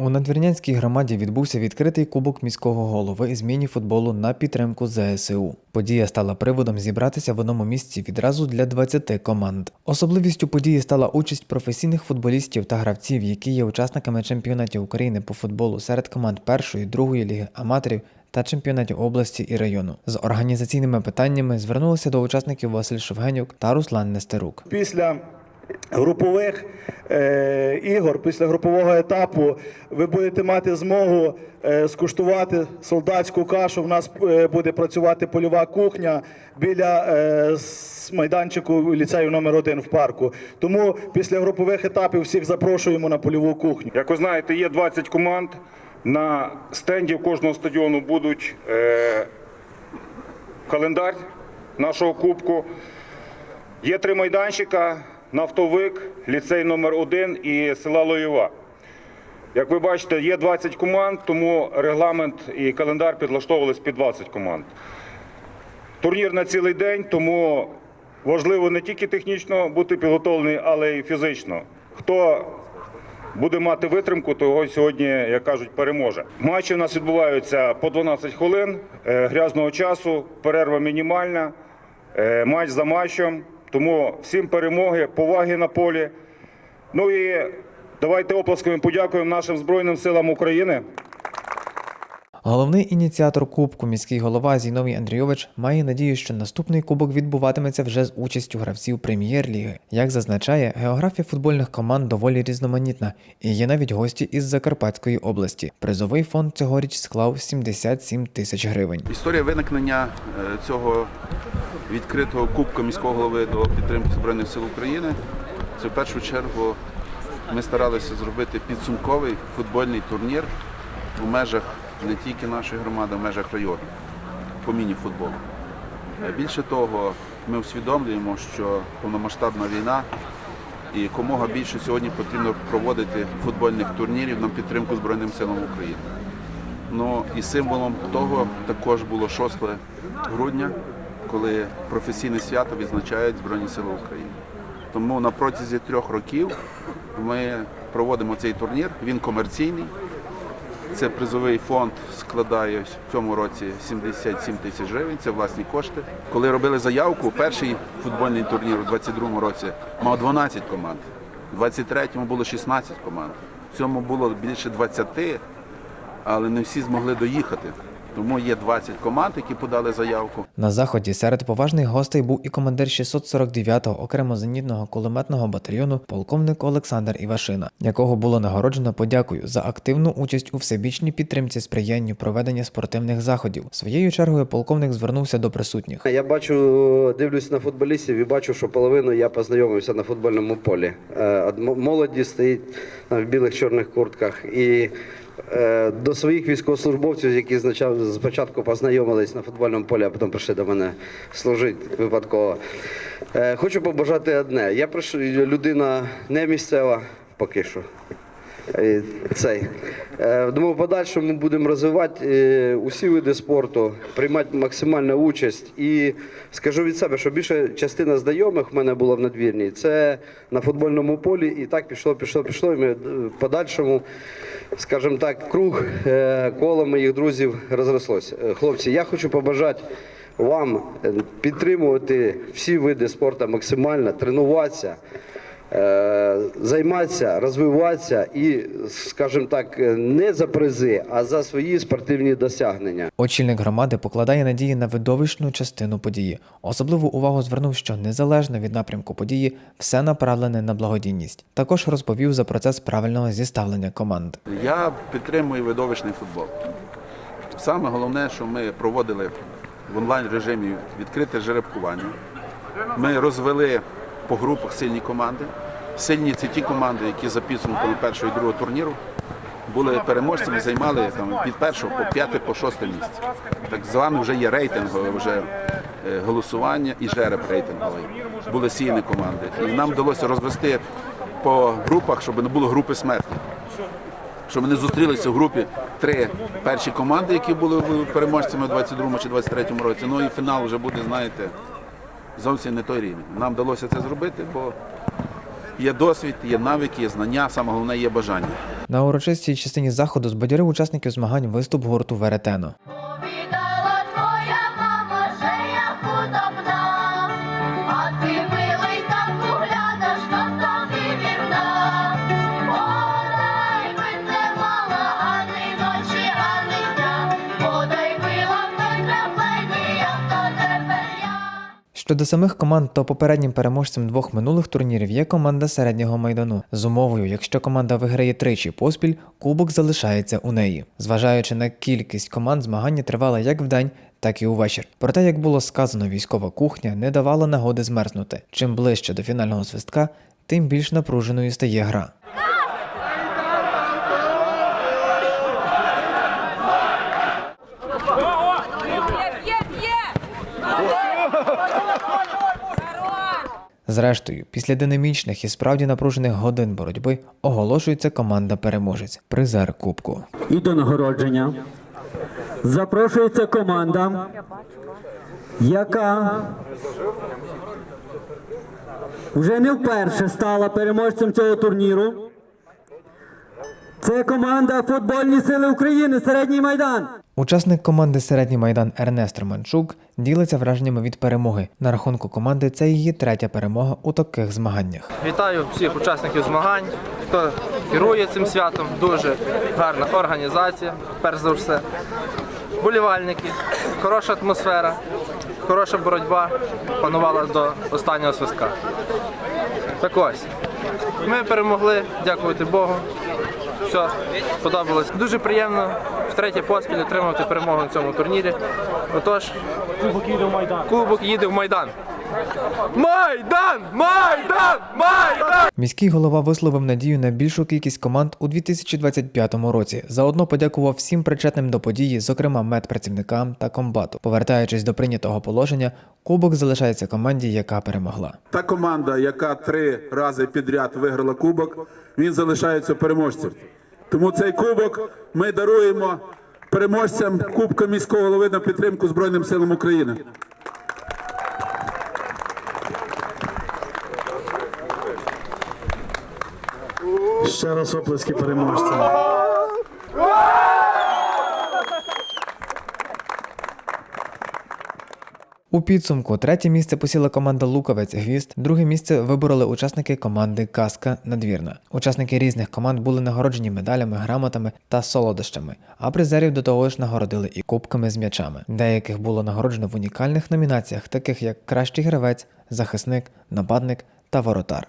У надвірнянській громаді відбувся відкритий кубок міського голови із міні-футболу на підтримку ЗСУ. Подія стала приводом зібратися в одному місці відразу для 20 команд. Особливістю події стала участь професійних футболістів та гравців, які є учасниками чемпіонатів України по футболу серед команд першої, другої ліги аматорів та чемпіонатів області і району. З організаційними питаннями звернулися до учасників Василь Шовгенюк та Руслан Нестерук. Після групових е, ігор, після групового етапу, ви будете мати змогу е, скуштувати солдатську кашу. У нас е, буде працювати польова кухня біля майданчику ліцею номер 1 в парку. Тому після групових етапів всіх запрошуємо на польову кухню. Як ви знаєте, є 20 команд. На стенді кожного стадіону будуть е, календар нашого кубку. Є три майданчика: нафтовик, ліцей номер 1 і села Лоєва. Як ви бачите, є 20 команд, тому регламент і календар підлаштовувались під 20 команд. Турнір на цілий день, тому важливо не тільки технічно бути підготовлений, але й фізично. Хто буде мати витримку, того сьогодні, як кажуть, переможе. Матчі у нас відбуваються по 12 хвилин е, грязного часу, перерва мінімальна, е, матч за матчем. Тому всім перемоги, поваги на полі. Ну і давайте оплесками подякуємо нашим Збройним силам України. Головний ініціатор Кубку, міський голова Зіновій Андрійович, має надію, що наступний кубок відбуватиметься вже з участю гравців прем'єр-ліги. Як зазначає, географія футбольних команд доволі різноманітна, і є навіть гості із Закарпатської області. Призовий фонд цьогоріч склав 77 тисяч гривень. Історія виникнення е, цього відкритого кубка міського голови до підтримки Збройних сил України. Це в першу чергу ми старалися зробити підсумковий футбольний турнір у межах не тільки нашої громади, а в межах району по міні-футболу. Е, Більше того, ми усвідомлюємо, що повномасштабна війна і якомога більше сьогодні потрібно проводити футбольних турнірів на підтримку Збройним силам України. Ну і символом того також було 6 грудня, коли професійне свято відзначають Збройні Сили України. Тому на протязі трьох років ми проводимо цей турнір. Він комерційний. Це призовий фонд складає в цьому році 77 тисяч гривень. Це власні кошти. Коли робили заявку, перший футбольний турнір у 22-му році мав 12 команд. У 23-му було 16 команд. В цьому було більше 20, але не всі змогли доїхати. Тому є 20 команд, які подали заявку. На заході серед поважних гостей був і командир 649-го окремо зенітного кулеметного батальйону полковник Олександр Івашина, якого було нагороджено подякою за активну участь у всебічній підтримці сприянню проведення спортивних заходів. Своєю чергою полковник звернувся до присутніх. Я бачу, дивлюсь на футболістів і бачу, що половину я познайомився на футбольному полі. Е, Молоді стоїть в білих чорних куртках. І до своїх військовослужбовців, які спочатку познайомились на футбольному полі, а потім прийшли до мене служити випадково. Е, Хочу побажати одне. Я прийшов, людина не місцева, поки що. Е, Цей. Е, Думаю, в подальшому будемо розвивати е, усі види спорту, приймати максимальну участь. І скажу від себе, що більше частина знайомих в мене була в надвірній. Це на футбольному полі. І так пішло, пішло, пішло. І ми е, в подальшому, скажімо так, круг е, коло моїх друзів розрослося. Е, Хлопці, я хочу побажати вам е, підтримувати всі види спорту максимально, тренуватися. Е, займатися, розвиватися і, скажімо так, не за призи, а за свої спортивні досягнення. Очільник громади покладає надії на видовищну частину події. Особливу увагу звернув, що незалежно від напрямку події, все направлене на благодійність. Також розповів за процес правильного зіставлення команд. Я підтримую видовищний футбол. Саме головне, що ми проводили в онлайн режимі відкрите жеребкування. Ми розвели по групах сильні команди. Сильні це ті команди, які за підсумками першого і другого турніру були переможцями, займали там, від першого по п'яте, по шосте місце. Так зване вже є рейтингове вже е, голосування і жереб рейтинговий. Були сильні команди. І нам вдалося розвести по групах, щоб не було групи смерті що ми не зустрілися в групі три перші команди, які були переможцями у 22-му чи 23-му році. Ну і фінал вже буде, знаєте, зовсім не той рівень. Нам вдалося це зробити, бо є досвід, є навики, є знання, саме головне є бажання. На урочистій частині заходу збадьорив учасників змагань виступ гурту Веретено. Щодо самих команд, то попереднім переможцем двох минулих турнірів є команда середнього майдану. З умовою, якщо команда виграє тричі поспіль, кубок залишається у неї. Зважаючи на кількість команд, змагання тривало як вдень, так і увечір. Проте, як було сказано, військова кухня не давала нагоди змерзнути. Чим ближче до фінального свистка, тим більш напруженою стає гра. Зрештою, після динамічних і справді напружених годин боротьби оголошується команда переможець, призер кубку. і до нагородження запрошується команда, яка вже не вперше стала переможцем цього турніру. Це команда Футбольні сили України, середній майдан. Учасник команди Середній майдан Ернест Романчук ділиться враженнями від перемоги. На рахунку команди це її третя перемога у таких змаганнях. Вітаю всіх учасників змагань, хто керує цим святом. Дуже гарна організація, перш за все. Болівальники, хороша атмосфера, хороша боротьба панувала до останнього свистка. Так ось, ми перемогли, дякувати Богу. Все сподобалось. Дуже приємно втретє поспіль отримати перемогу на цьому турнірі. Отож, кубок їде в Майдан. Кубок їде в Майдан. Майдан! Майдан! Майдан! Міський голова висловив надію на більшу кількість команд у 2025 році. Заодно подякував всім причетним до події, зокрема медпрацівникам та комбату. Повертаючись до прийнятого положення, кубок залишається команді, яка перемогла. Та команда, яка три рази підряд виграла кубок, він залишається переможцем. Тому цей кубок ми даруємо переможцям Кубка міського голови на підтримку Збройним силам України. Ще раз оплески переможцям. У підсумку третє місце посіла команда Луковець Гвіст, друге місце вибороли учасники команди Каска Надвірна. Учасники різних команд були нагороджені медалями, грамотами та солодощами, а призерів до того ж нагородили і кубками з м'ячами. Деяких було нагороджено в унікальних номінаціях, таких як кращий гравець, захисник, нападник та воротар.